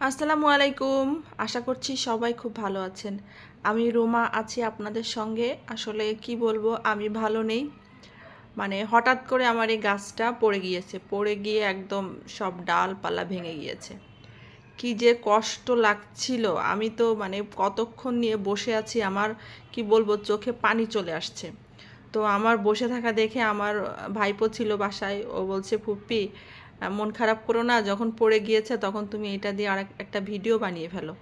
আসসালামু আলাইকুম। আশা করছি সবাই খুব ভালো আছেন। আমি রোমা আছি আপনাদের সঙ্গে। আসলে কি বলব, আমি ভালো নেই। মানে হঠাৎ করে আমার এই গাছটা পড়ে গিয়েছে। পড়ে গিয়ে একদম সব ডালপালা ভেঙে গিয়েছে। কি যে কষ্ট লাগছিল। আমি তো মানে কতক্ষণ নিয়ে বসে আছি, আমার কি বলব, চোখে পানি চলে আসছে। তো আমার বসে থাকা দেখে আমার ভাইপো ছিল বাসায়। ও বলছে ফুপ্পি মন খারাপ করো না, যখন পড়ে গিয়েছে তখন তুমি এটা দিয়ে আর একটা ভিডিও বানিয়ে ফেলো।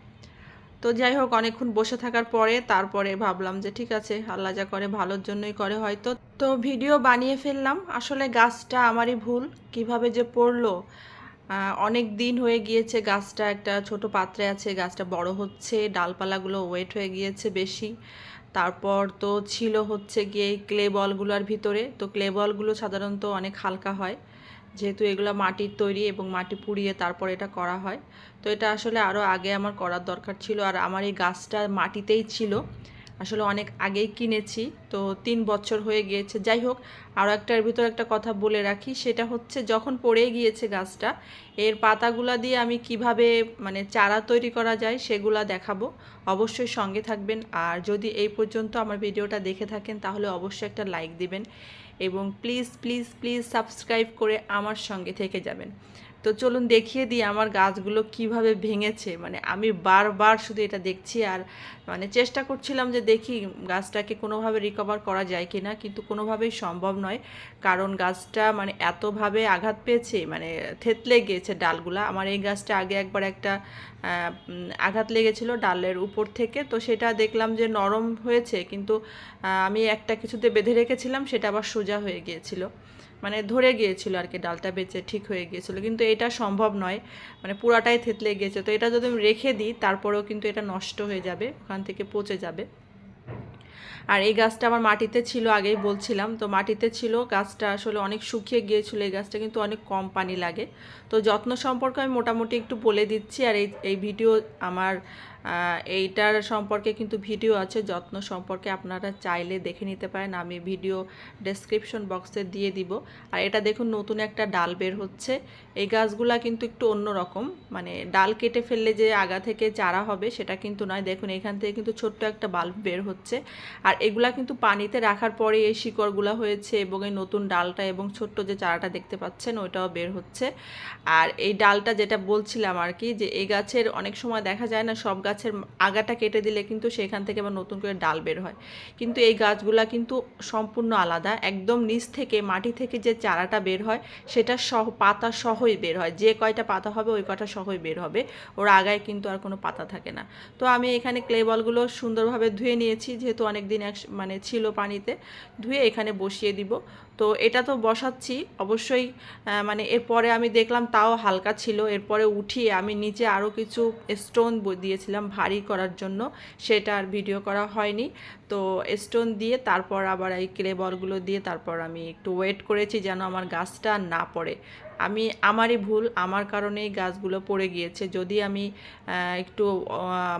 তো যাই হোক, অনেকক্ষণ বসে থাকার পরে তারপরে ভাবলাম যে ঠিক আছে, আল্লাহ যা করে ভালোর জন্যই করে হয়তো। তো ভিডিও বানিয়ে ফেললাম। আসলে গাছটা আমারই ভুল, কীভাবে যে পড়ল অনেক দিন হয়ে গিয়েছে গাছটা একটা ছোট পাত্রে আছে, গাছটা বড় হচ্ছে, ডালপালাগুলো ওয়েট হয়ে গিয়েছে বেশি। তারপর তো ছিল হচ্ছে গিয়ে ক্লে বলগুলোর ভিতরে। তো ক্লে বলগুলো সাধারণত অনেক হালকা হয়। যেহেতু এগুলো মাটির তৈরি এবং মাটি পুড়িয়ে তারপর এটা করা হয়। তো এটা আসলে আরও আগে আমার করার দরকার ছিল আর আমার এই গাছটা মাটিতেই ছিল। আসলে অনেক আগেই কিনেছি, তো তিন বছর হয়ে গিয়েছে। যাই হোক আরও একটার ভিতর একটা কথা বলে রাখি, সেটা হচ্ছে যখন পড়ে গিয়েছে গাছটা, এর পাতাগুলা দিয়ে আমি কীভাবে মানে চারা তৈরি করা যায় সেগুলা দেখাবো। অবশ্যই সঙ্গে থাকবেন। আর যদি এই পর্যন্ত আমার ভিডিওটা দেখে থাকেন, তাহলে অবশ্যই একটা লাইক দিবেন। এবং প্লিজ প্লিজ প্লিজ সাবস্ক্রাইব করে আমার সঙ্গে থেকে যাবেন। তো চলুন দেখিয়ে দিই আমার গাছগুলো কীভাবে ভেঙেছে। মানে আমি বারবার শুধু এটা দেখছি আর মানে চেষ্টা করছিলাম যে দেখি গাছটাকে কোনোভাবে রিকভার করা যায় কি না কিন্তু কোনোভাবেই সম্ভব নয়। কারণ গাছটা মানে এতভাবে আঘাত পেয়েছে মানে থেতলে গিয়েছে ডালগুলা। আমার এই গাছটা আগে একবার একটা আঘাত লেগেছিল ডালের উপর থেকে। তো সেটা দেখলাম যে নরম হয়েছে, কিন্তু আমি একটা কিছুতে বেঁধে রেখেছিলাম, সেটা আবার সোজা হয়ে গিয়েছিল। মানে ধরে গিয়েছিল আর কি, ডালটা বেঁচে ঠিক হয়ে গিয়েছিল। কিন্তু এটা সম্ভব নয় মানে পুরাটাই থেতলে গিয়েছে তো এটা যদি আমি রেখে দিই, তারপরেও কিন্তু এটা নষ্ট হয়ে যাবে, ওখান থেকে পচে যাবে। আর এই গাছটা আমার মাটিতে ছিল, আগেই বলছিলাম। তো মাটিতে ছিল, গাছটা আসলে অনেক শুকিয়ে গিয়েছিল এই গাছটা, কিন্তু অনেক কম পানি লাগে। তো যত্ন সম্পর্কে আমি মোটামুটি একটু বলে দিচ্ছি, আর এই এই ভিডিও আমার এইটার সম্পর্কে কিন্তু ভিডিও আছে, যত্ন সম্পর্কে আপনারা চাইলে দেখে নিতে পারেন, আমি ভিডিও ডেসক্রিপশন বক্সে দিয়ে দিব। আর এটা দেখুন, নতুন একটা ডাল বের হচ্ছে। এই গাছগুলা কিন্তু একটু অন্য রকম মানে ডাল কেটে ফেললে যে আগা থেকে চারা হবে সেটা কিন্তু নয়। দেখুন, এখান থেকে কিন্তু ছোট্ট একটা বাল্ব বের হচ্ছে। আর এগুলা কিন্তু পানিতে রাখার পরে এই শিকড়গুলা হয়েছে এবং এই নতুন ডালটা এবং ছোট্ট যে চারাটা দেখতে পাচ্ছেন, ওইটাও বের হচ্ছে। আর এই ডালটা যেটা বলছিলাম আর কি, যে এই গাছের অনেক সময় দেখা যায় না, সব গাছের আগাটা কেটে দিলে কিন্তু সেখান থেকে আবার নতুন করে ডাল বের হয়। কিন্তু এই গাছগুলা কিন্তু সম্পূর্ণ আলাদা। একদম নিচ থেকে, মাটি থেকে যে চারাটা বের হয়, সেটা সহ, পাতা সহই বের হয়। যে কয়টা পাতা হবে, ওই কয়টা সহই বের হবে। ওর আগায় কিন্তু আর কোনো পাতা থাকে না। তো আমি এখানে ক্লে বলগুলো সুন্দরভাবে ধুয়ে নিয়েছি, যেহেতু অনেক দিন এক মানে ছিল পানিতে। ধুয়ে এখানে বসিয়ে দিব। তো এটা তো বসাচ্ছি। অবশ্যই মানে এরপরে আমি দেখলাম তাও হালকা ছিল। এরপরে উঠিয়ে আমি নিচে আরও কিছু স্টোন দিয়েছিলাম ভারী করার জন্য। সেটা আর ভিডিও করা হয়নি। তো স্টোন দিয়ে তারপর আবার এই ক্লে বলগুলো দিয়ে তারপর আমি একটু ওয়েট করেছি যেন আমার গাছটা না পড়ে। আমি, আমারই ভুল, আমার কারণেই গাছগুলো পড়ে গিয়েছে। যদি আমি একটু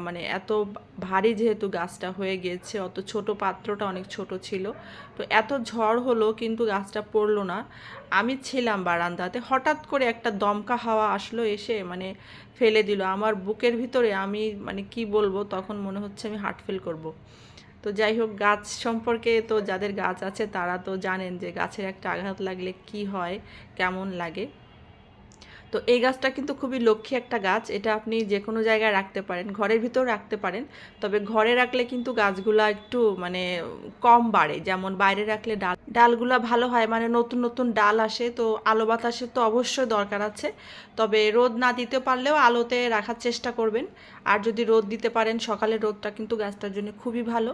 মানে এত ভারী যেহেতু গাছটা হয়ে গিয়েছে, অত ছোট পাত্রটা অনেক ছোট ছিল, তো এত ঝড় হলো কিন্তু গাছটা পড়ল না। আমি ছিলাম বারান্দাতে, হঠাৎ করে একটা দমকা হাওয়া আসলো এসে মানে ফেলে দিল। আমার বুকের ভিতরে আমি মানে কি বলব, তখন মনে হচ্ছে আমি হার্ট ফেল করব। তো যাই হোক গাছ সম্পর্কে তো যাদের গাছ আছে তারা তো জানেন যে গাছের একটা আঘাত লাগলে কি হয়, কেমন লাগে। তো এই গাছটা কিন্তু খুবই লক্ষ্মী একটা গাছ। এটা আপনি যে কোনো জায়গায় রাখতে পারেন, ঘরের ভিতর রাখতে পারেন। তবে ঘরে রাখলে কিন্তু গাছগুলা একটু মানে কম বাড়ে। যেমন বাইরে রাখলে ডাল, ডালগুলা ভালো হয় মানে নতুন নতুন ডাল আসে। তো আলো বাতাসের তো অবশ্যই দরকার আছে। তবে রোদ না দিতে পারলেও আলোতে রাখার চেষ্টা করবেন। আর যদি রোদ দিতে পারেন সকালে রোদটা কিন্তু গাছটার জন্য খুবই ভালো।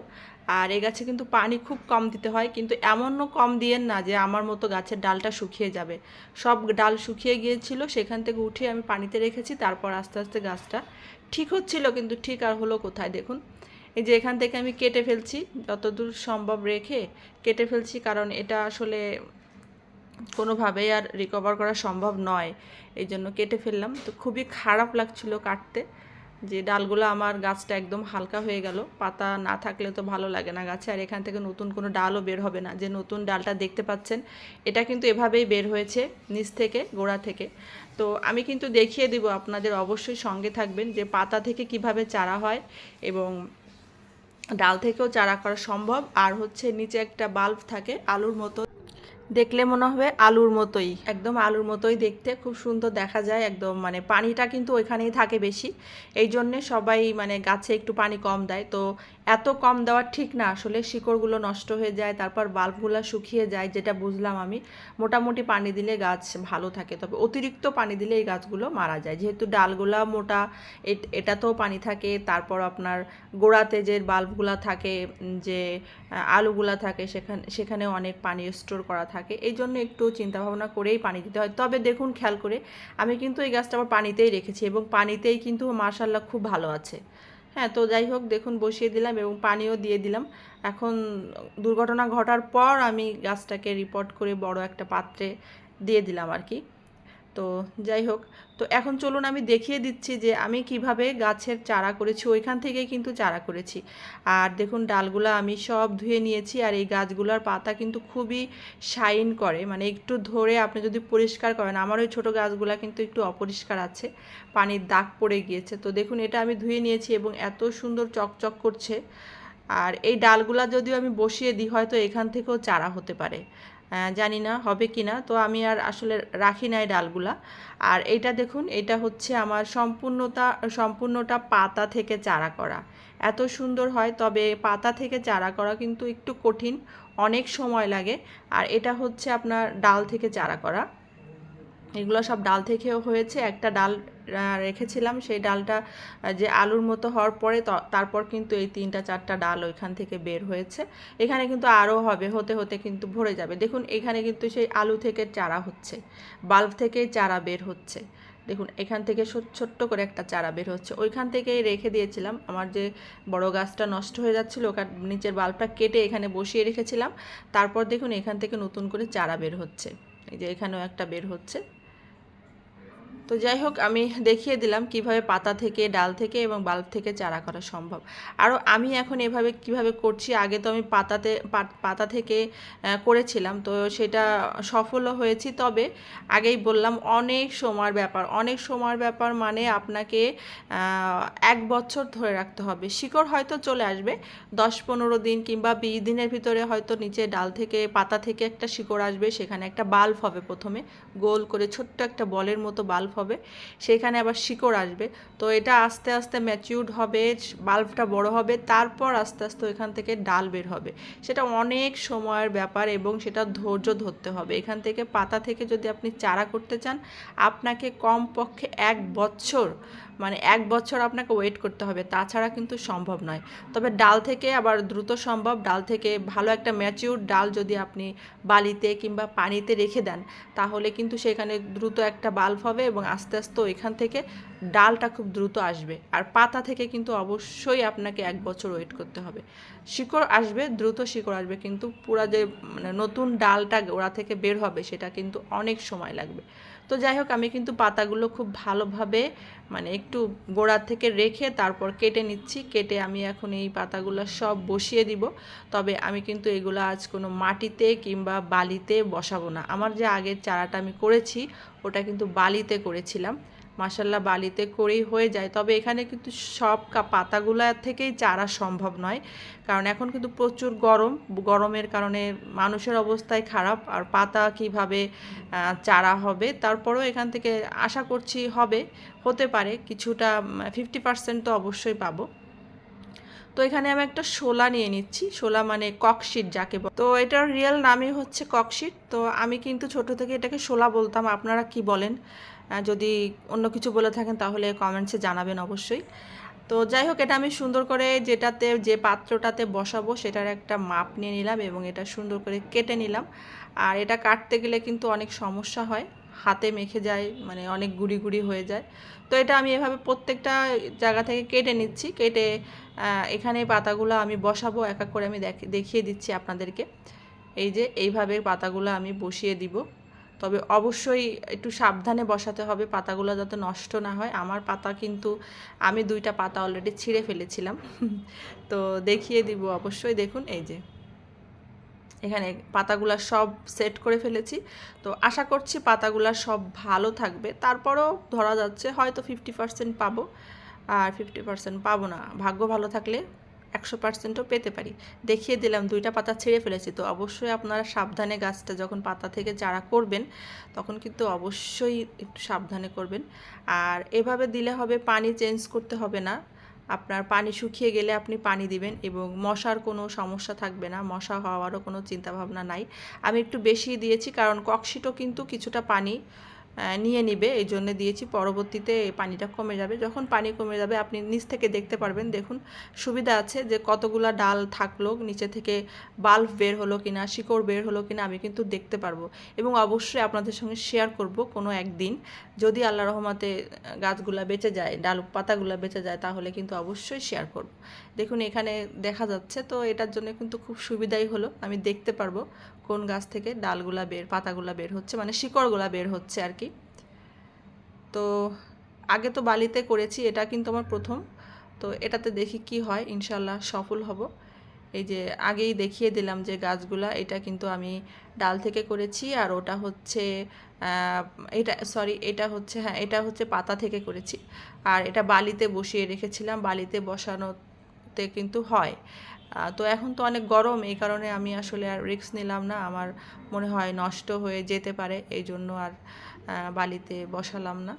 আর এই গাছে কিন্তু পানি খুব কম দিতে হয়, কিন্তু এমনও কম দিয়েন না যে আমার মতো গাছের ডালটা শুকিয়ে যাবে। সব ডাল শুকিয়ে গিয়েছিল, সেখান থেকে উঠিয়ে আমি পানিতে রেখেছি, তারপর আস্তে আস্তে গাছটা ঠিক হচ্ছিল, কিন্তু ঠিক আর হলো কোথায় দেখুন। এই যে এখান থেকে আমি কেটে ফেলছি, যতদূর সম্ভব রেখে কেটে ফেলছি, কারণ এটা আসলে কোনোভাবেই আর রিকভার করা সম্ভব নয়। এই জন্য কেটে ফেললাম, তো খুবই খারাপ লাগছিল কাটতে। যে ডালগুলো আমার গাছটা একদম হালকা হয়ে গেল, পাতা না থাকলে তো ভালো লাগে না গাছে, আর এখান থেকে নতুন কোনো ডালও বের হবে না। যে নতুন ডালটা দেখতে পাচ্ছেন, এটা কিন্তু এভাবেই বের হয়েছে নিচ থেকে, গোড়া থেকে। তো আমি কিন্তু দেখিয়ে দিব, আপনাদের অবশ্যই সঙ্গে থাকবেন যে পাতা থেকে কীভাবে চারা হয় এবং ডাল থেকেও চারা করা সম্ভব। আর হচ্ছে নিচে একটা বাল্ব থাকে, আলুর মতো দেখলে মনে হবে আলুর মতোই। একদম আলুর মতোই দেখতে, খুব সুন্দর দেখা যায় একদম মানে পানিটা কিন্তু ওইখানেই থাকে বেশি। এই জন্যে সবাই মানে গাছে একটু পানি কম দেয়। তো এত কম দেওয়া ঠিক না, আসলে শিকড়গুলো নষ্ট হয়ে যায়, তারপর বাল্বগুলো শুকিয়ে যায়, যেটা বুঝলাম আমি। মোটামুটি পানি দিলে গাছ ভালো থাকে, তবে অতিরিক্ত পানি দিলে এই গাছগুলো মারা যায়। যেহেতু ডালগুলা মোটা, এট- এটাতেও পানি থাকে, তারপর আপনার গোড়াতে যে বাল্বগুলা থাকে যে আলুগুলা থাকে, সেখানে সেখানে অনেক পানি স্টোর করা থাকে। এই জন্য একটু চিন্তা ভাবনা করেই পানি দিতে হয়। তবে দেখুন, খেয়াল করে আমি কিন্তু এই গাছটা আমার পানিতেই রেখেছি এবং পানিতেই কিন্তু মার্শাল্লাহ খুব ভালো আছে। হ্যাঁ তো যাই হোক, দেখুন, বসিয়ে দিলাম এবং পানিও দিয়ে দিলাম। এখন দুর্ঘটনা ঘটার পর আমি গাছটাকে রিপোর্ট করে বড় একটা পাত্রে দিয়ে দিলাম আর কি। তো যাই হোক, তো এখন চলুন আমি দেখিয়ে দিচ্ছি যে আমি কীভাবে গাছের চারা করেছি, ওইখান থেকেই কিন্তু চারা করেছি। আর দেখুন, ডালগুলো আমি সব ধুয়ে নিয়েছি আর এই গাছগুলোর পাতা কিন্তু খুবই শাইন করে। মানে একটু ধরে আপনি যদি পরিষ্কার করেন, আমার ওই ছোটো গাছগুলো কিন্তু একটু অপরিষ্কার আছে, পানির দাগ পড়ে গিয়েছে। তো দেখুন, এটা আমি ধুয়ে নিয়েছি এবং এত সুন্দর চকচক করছে। আর এই ডালগুলা যদিও আমি বসিয়ে দিই, হয়তো এখান থেকেও চারা হতে পারে। জানি না হবে কি না। তো আমি আর আসলে রাখি নাই ডালগুলা। আর এইটা দেখুন এটা হচ্ছে আমার সম্পূর্ণতা, সম্পূর্ণটা পাতা থেকে চারা করা। এত সুন্দর হয়, তবে পাতা থেকে চারা করা কিন্তু একটু কঠিন, অনেক সময় লাগে। আর এটা হচ্ছে আপনার ডাল থেকে চারা করা। এগুলো সব ডাল থেকেও হয়েছে। একটা ডাল রেখেছিলাম, সেই ডালটা যে আলুর মতো হওয়ার পরে তারপর কিন্তু এই তিনটা, চারটা ডাল ওইখান থেকে বের হয়েছে। এখানে কিন্তু আরও হবে, হতে হতে কিন্তু ভরে যাবে। দেখুন, এখানে কিন্তু সেই আলু থেকে চারা হচ্ছে, বাল্ব থেকেই চারা বের হচ্ছে। দেখুন, এখান থেকে ছোট্ট করে একটা চারা বের হচ্ছে। ওইখান থেকেই রেখে দিয়েছিলাম। আমার যে বড় গাছটা নষ্ট হয়ে যাচ্ছিল, ওখান, নিচের বাল্বটা কেটে এখানে বসিয়ে রেখেছিলাম। তারপর দেখুন, এখান থেকে নতুন করে চারা বের হচ্ছে। এই যে এখানেও একটা বের হচ্ছে। তো যাই হোক, আমি দেখিয়ে দিলাম কীভাবে পাতা থেকে, ডাল থেকে এবং বাল্ব থেকে চারা করা সম্ভব। আরও আমি এখন এভাবে কীভাবে করছি, আগে তো আমি পাতাতে পাতা থেকে করেছিলাম, তো সেটা সফলও হয়েছি। তবে আগেই বললাম, অনেক সময়ের ব্যাপার, অনেক সময়ের ব্যাপার মানে আপনাকে এক বছর ধরে রাখতে হবে। শিকড় হয়তো চলে আসবে, দশ পনেরো দিন কিংবা বিশ দিনের ভিতরে হয়তো নিচে ডাল থেকে, পাতা থেকে একটা শিকড় আসবে, সেখানে একটা বাল্ব হবে প্রথমে, গোল করে ছোট্ট একটা বলের মতো বাল্ব হবে, সেখানে আবার শিকড় আসবে। তো এটা আস্তে আস্তে ম্যাচিউড হবে, বাল্বটা বড় হবে, তারপর আস্তে আস্তে ওইখান থেকে ডাল বের হবে। সেটা অনেক সময়ের ব্যাপার এবং সেটা ধৈর্য ধরতে হবে। এখান থেকে পাতা থেকে যদি আপনি চারা করতে চান, আপনাকে কমপক্ষে এক বছর মানে এক বছর আপনাকে ওয়েট করতে হবে, তাছাড়া কিন্তু সম্ভব নয়। তবে ডাল থেকে আবার দ্রুত সম্ভব, ডাল থেকে ভালো একটা ম্যাচিউর ডাল যদি আপনি বালিতে কিংবা পানিতে রেখে দেন, তাহলে কিন্তু সেখানে দ্রুত একটা বাল্ব হবে এবং আস্তে আস্তে ওইখান থেকে ডালটা খুব দ্রুত আসবে। আর পাতা থেকে কিন্তু অবশ্যই আপনাকে এক বছর ওয়েট করতে হবে। শিকড় আসবে, দ্রুত শিকড় আসবে, কিন্তু পুরা যে মানে নতুন ডালটা ওরা থেকে বের হবে, সেটা কিন্তু অনেক সময় লাগবে। তো যাই হোক, আমি কিন্তু পাতাগুলো খুব ভালোভাবে মানে একটু গোড়া থেকে রেখে তারপর কেটে নিচ্ছি। কেটে আমি এখন এই পাতাগুলো সব বসিয়ে দিব। তবে আমি কিন্তু এগুলো আজ কোনো মাটিতে কিংবা বালিতে বসাবো না। আমার যে আগের চারাটা আমি করেছি, ওটা কিন্তু বালিতে করেছিলাম। মাসাল্লাহ বালিতে করেই হয়ে যায়। তবে এখানে কিন্তু সব পাতাগুলা থেকেই চারা সম্ভব নয়। কারণ এখন কিন্তু প্রচুর গরম। গরমের কারণে মানুষের অবস্থায় খারাপ। আর পাতা কীভাবে চারা হবে তারপরেও এখান থেকে আশা করছি হবে, হতে পারে। কিছুটা ফিফটি পার্সেন্ট তো অবশ্যই পাবো। তো এখানে আমি একটা শোলা নিয়ে নিচ্ছি। শোলা মানে ককশিট যাকে তো এটার রিয়েল নামই হচ্ছে ককশিট তো আমি কিন্তু ছোট থেকে এটাকে শোলা বলতাম। আপনারা কি বলেন? যদি অন্য কিছু বলে থাকেন তাহলে কমেন্টসে জানাবেন অবশ্যই। তো যাই হোক, এটা আমি সুন্দর করে যেটাতে, যে পাত্রটাতে বসাবো সেটার একটা মাপ নিয়ে নিলাম এবং এটা সুন্দর করে কেটে নিলাম। আর এটা কাটতে গেলে কিন্তু অনেক সমস্যা হয়, হাতে মেখে যায় মানে অনেক গুড়ি গুড়ি হয়ে যায়। তো এটা আমি এভাবে প্রত্যেকটা জায়গা থেকে কেটে নিচ্ছি, কেটে এখানে পাতাগুলো আমি বসাবো, এক এক করে আমি দেখ- দেখিয়ে দিচ্ছি আপনাদেরকে। এই যে, এইভাবে পাতাগুলো আমি বসিয়ে দিব। তবে অবশ্যই একটু সাবধানে বসাতে হবে, পাতাগুলো যাতে নষ্ট না হয়। আমার পাতা কিন্তু, আমি দুইটা পাতা অলরেডি ছিঁড়ে ফেলেছিলাম। তো দেখিয়ে দিব, অবশ্যই দেখুন, এই যে। এখানে পাতাগুলা সব সেট করে ফেলেছি। তো আশা করছি পাতাগুলা সব ভালো থাকবে। তারপরও ধরা যাচ্ছে, হয়তো ফিফটি পার্সেন্ট পাবো। আর ফিফটি পার্সেন্ট পাবো না। ভাগ্য ভালো থাকলে একশো পার্সেন্টও পেতে পারি। দেখিয়ে দিলাম, দুইটা পাতা ছেড়ে ফেলেছি। তো অবশ্যই আপনারা সাবধানে গাছটা যখন পাতা থেকে চারা করবেন, তখন কিন্তু অবশ্যই একটু সাবধানে করবেন। আর এভাবে দিলে হবে, পানি চেঞ্জ করতে হবে না। আপনার পানি শুকিয়ে গেলে আপনি পানি দিবেন এবং মশার কোনো সমস্যা থাকবে না, মশা হওয়ারও কোনো চিন্তাভাবনা নাই। আমি একটু বেশি দিয়েছি, কারণ ককশিটও কিন্তু কিছুটা পানি নিয়ে নিবে, এই জন্য দিয়েছি। পরবর্তীতে পানিটা কমে যাবে। যখন পানি কমে যাবে, আপনি নিচ থেকে দেখতে পারবেন, দেখুন, সুবিধা আছে যে কতগুলা ডাল থাকল, নিচে থেকে বাল্ব বের হলো কিনা, শিকড় বের হলো কিনা, আমি কিন্তু দেখতে পারব। এবং অবশ্যই আপনাদের সঙ্গে শেয়ার করব কোনো একদিন। যদি আল্লাহ রহমাতে গাছগুলা বেঁচে যায়, ডাল পাতাগুলা বেঁচে যায়, তাহলে কিন্তু অবশ্যই শেয়ার করব। দেখুন, এখানে দেখা যাচ্ছে, তো এটার জন্য কিন্তু খুব সুবিধাই হলো, আমি দেখতে পারব। কোন গাছ থেকে ডালগুলা বের, পাতাগুলা বের হচ্ছে মানে শিকড়গুলা বের হচ্ছে আর কি। তো আগে তো বালিতে করেছি, এটা কিন্তু আমার প্রথম। তো এটাতে দেখি কি হয় ইনশাল্লাহ সফল হব। এই যে আগেই দেখিয়ে দিলাম যে গাছগুলা, এটা কিন্তু আমি ডাল থেকে করেছি আর ওটা হচ্ছে এটা সরি এটা হচ্ছে হ্যাঁ এটা হচ্ছে পাতা থেকে করেছি। আর এটা বালিতে বসিয়ে রেখেছিলাম, বালিতে বসানোতে কিন্তু হয়। তো এখন তো অনেক গরম, এই কারণে আমি আসলে আর রিক্স নিলাম না। আমার মনে হয় নষ্ট হয়ে যেতে পারে, এই জন্য আর বালিতে বসালাম না।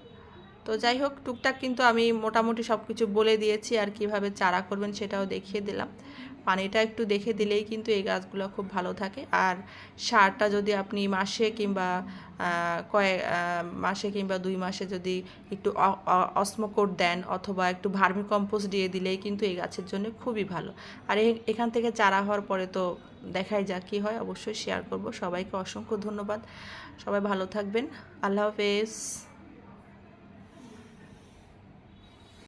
তো যাই হোক, টুকটাক কিন্তু আমি মোটামুটি সব কিছু বলে দিয়েছি আর কীভাবে চারা করবেন সেটাও দেখিয়ে দিলাম। পানিটা একটু দেখে দিলেই কিন্তু এই গাছগুলো খুব ভালো থাকে। আর সারটা যদি আপনি মাসে কিংবা কয়েক মাসে কিংবা দুই মাসে যদি একটু অসমোকোট দেন অথবা একটু ভার্মি কম্পোস্ট দিয়ে দিলেই কিন্তু এই গাছের জন্য খুবই ভালো। আর এখান থেকে চারা হওয়ার পরে তো দেখাই যাক কী হয়, অবশ্যই শেয়ার করব। সবাইকে অসংখ্য ধন্যবাদ। সবাই ভালো থাকবেন। আল্লাহ হাফেজ।